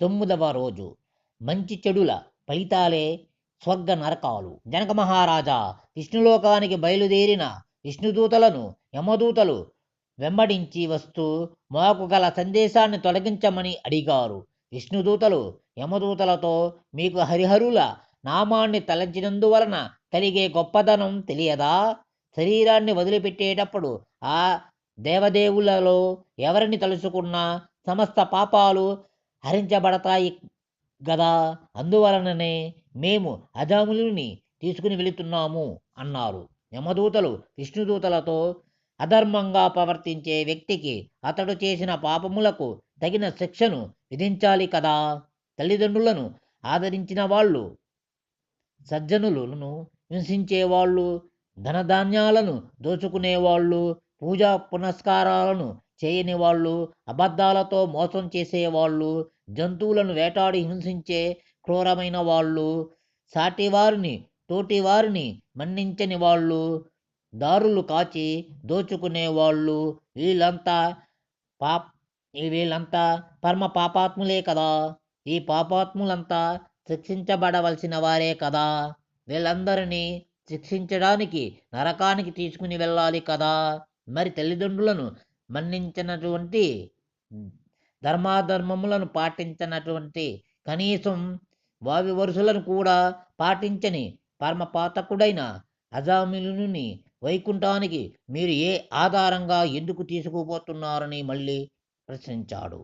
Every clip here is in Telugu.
తొమ్మిదవ రోజు. మంచి చెడుల ఫలితాలే స్వర్గ నరకాలు. జనక మహారాజా విష్ణులోకానికి బయలుదేరిన విష్ణుదూతలను యమదూతలు వెంబడించి వస్తూ మాకు గల సందేశాన్ని తొలగించమని అడిగారు. విష్ణుదూతలు యమదూతలతో మీకు హరిహరుల నామాన్ని తలంచినందువలన కలిగే గొప్పదనం తెలియదా? శరీరాన్ని వదిలిపెట్టేటప్పుడు ఆ దేవదేవులలో ఎవరిని తలుచుకున్నా సమస్త పాపాలు హరించబడతాయి గదా? అందువలననే మేము అజాములుని తీసుకుని వెళుతున్నాము అన్నారు. యమదూతలు విష్ణుదూతలతో అధర్మంగా ప్రవర్తించే వ్యక్తికి అతడు చేసిన పాపములకు తగిన శిక్షను విధించాలి కదా? తల్లిదండ్రులను ఆదరించిన వాళ్ళు సజ్జనులను హింసించేవాళ్ళు ధనధాన్యాలను దోచుకునేవాళ్ళు పూజా పునస్కారాలను చేయని వాళ్ళు అబద్ధాలతో మోసం చేసేవాళ్ళు జంతువులను వేటాడి హింసించే క్రూరమైన వాళ్ళు సాటివారిని తోటివారిని మన్నించని వాళ్ళు దారులు కాచి దోచుకునే వాళ్ళు వీళ్ళంతా పాప్ వీళ్ళంతా పరమ పాపాత్ములే కదా. ఈ పాపాత్ములంతా శిక్షించబడవలసిన వారే కదా. వీళ్ళందరినీ శిక్షించడానికి నరకానికి తీసుకుని వెళ్ళాలి కదా. మరి తల్లిదండ్రులను మన్నించినటువంటి ధర్మాధర్మములను పాటించినటువంటి కనీసం వావి వరుసలను కూడా పాటించని పరమపాతకుడైన అజామిలుని వైకుంఠానికి మీరు ఏ ఆధారంగా ఎందుకు తీసుకుపోతున్నారని మళ్ళీ ప్రశ్నించాడు.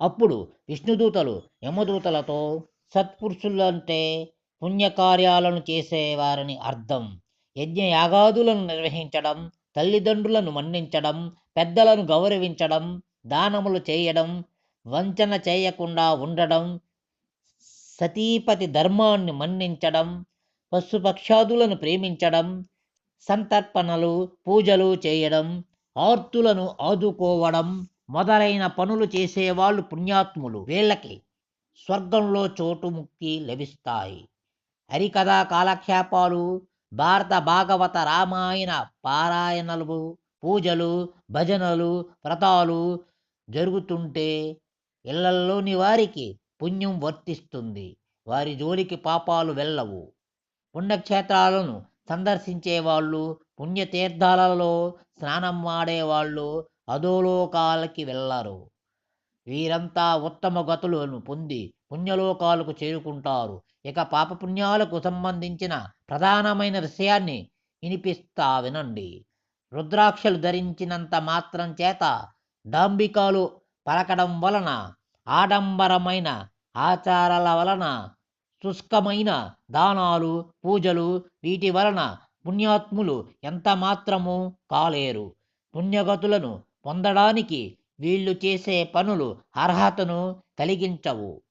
అప్పుడు విష్ణుదూతలు యమదూతలతో సత్పురుషులంటే పుణ్యకార్యాలను చేసేవారని అర్థం. యజ్ఞయాగాదులను నిర్వహించడం తల్లిదండ్రులను మన్నించడం పెద్దలను గౌరవించడం దానములు చేయడం వంచన చేయకుండా ఉండడం సతీపతి ధర్మాన్ని మన్నించడం పశుపక్షాదులను ప్రేమించడం సంతర్పణలు పూజలు చేయడం ఆర్తులను ఆదుకోవడం మొదలైన పనులు చేసేవాళ్ళు పుణ్యాత్ములు వీళ్ళకి స్వర్గంలో చోటు ముక్తి లభిస్తాయి. హరికథా కాలక్షేపాలు భారత భాగవత రామాయణ పారాయణలు పూజలు భజనలు వ్రతాలు జరుగుతుంటే ఇళ్ళల్లోని వారికి పుణ్యం వర్తిస్తుంది. వారి జోలికి పాపాలు వెళ్ళవు. పుణ్యక్షేత్రాలను సందర్శించేవాళ్ళు పుణ్యతీర్థాలలో స్నానం ఆడేవాళ్ళు అధోలోకాలకి వెళ్ళరు. వీరంతా ఉత్తమ గతులను పొంది పుణ్యలోకాలకు చేరుకుంటారు. ఇక పాపపుణ్యాలకు సంబంధించిన ప్రధానమైన విషయాన్ని వినిపిస్తా వినండి. రుద్రాక్షలు ధరించినంత మాత్రం చేత డాంబికాలు పలకడం వలన ఆడంబరమైన ఆచారాల వలన శుష్కమైన దానాలు పూజలు వీటి వలన పుణ్యాత్ములు ఎంత మాత్రము కాలేరు. పుణ్యగతులను పొందడానికి వీళ్ళు చేసే పనులు అర్హతను కలిగించవు.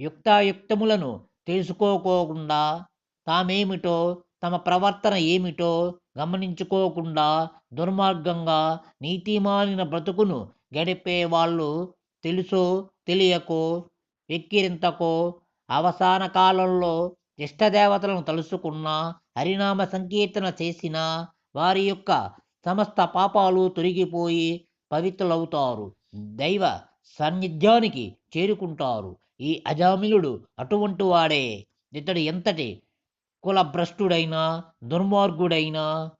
యుక్తాయుక్తములను తెలుసుకోకోకుండా తామేమిటో తమ ప్రవర్తన ఏమిటో గమనించుకోకుండా దుర్మార్గంగా నీతిమాలిన బ్రతుకును గడిపే వాళ్ళు తెలుసో తెలియకో వెక్కిరింతకో అవసాన కాలంలో ఇష్టదేవతలను తలుసుకున్న హరినామ సంకీర్తన చేసిన వారి యొక్క సమస్త పాపాలు తొలగిపోయి పవిత్రులవుతారు. దైవ సాన్నిధ్యానికి చేరుకుంటారు. ఈ అజామిలుడు అటువంటి వాడే. ఇతడు ఎంతటి కులభ్రష్టుడైనా దుర్మార్గుడైనా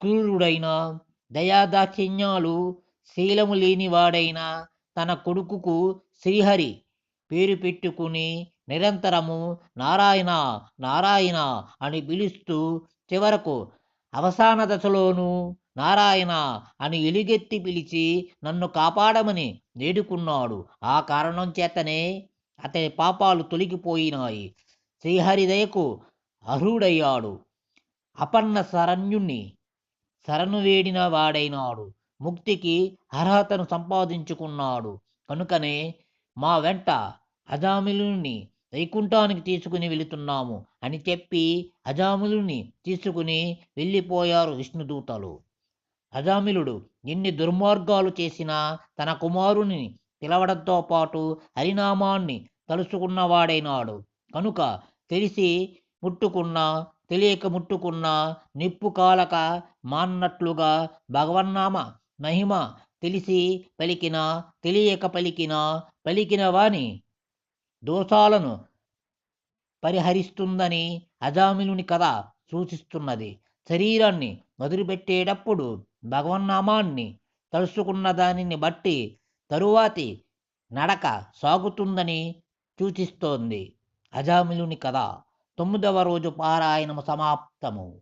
క్రూరుడైనా దయాదాక్షిణ్యాలు శీలము లేనివాడైనా తన కొడుకుకు శ్రీహరి పేరు పెట్టుకుని నిరంతరము నారాయణ నారాయణ అని పిలుస్తూ చివరకు అవసాన దశలోనూ నారాయణ అని ఎలుగెత్తి పిలిచి నన్ను కాపాడమని వేడుకున్నాడు ఆ కారణం చేతనే అతని పాపాలు తొలగిపోయినాయి. శ్రీహరిదయకు అర్హుడయ్యాడు. అపన్న శరణ్యుణ్ణి శరణు వేడిన వాడైనాడు. ముక్తికి అర్హతను సంపాదించుకున్నాడు. కనుకనే మా వెంట అజామిలుని వైకుంఠానికి తీసుకుని వెళుతున్నాము అని చెప్పి అజామిలుని తీసుకుని వెళ్ళిపోయారు విష్ణుదూతలు. అజామిలుడు ఎన్ని దుర్మార్గాలు చేసినా తన కుమారుని పిలవడంతో పాటు హరినామాన్ని తలుసుకున్నవాడైనాడు. కనుక తెలిసి ముట్టుకున్నా తెలియక ముట్టుకున్నా నిప్పు కాలక మాన్నట్లుగా భగవన్నామ మహిమ తెలిసి పలికిన తెలియక పలికిన పలికిన వాని దోషాలను పరిహరిస్తుందని అజామిలుని కథ సూచిస్తున్నది. శరీరాన్ని మొదలుపెట్టేటప్పుడు భగవన్నామాన్ని తలుసుకున్న దానిని బట్టి తరువాతి నడక సాగుతుందని సూచిస్తోంది. అజామిలుని కథ తొమ్మిదవ రోజు పారాయణము సమాప్తము.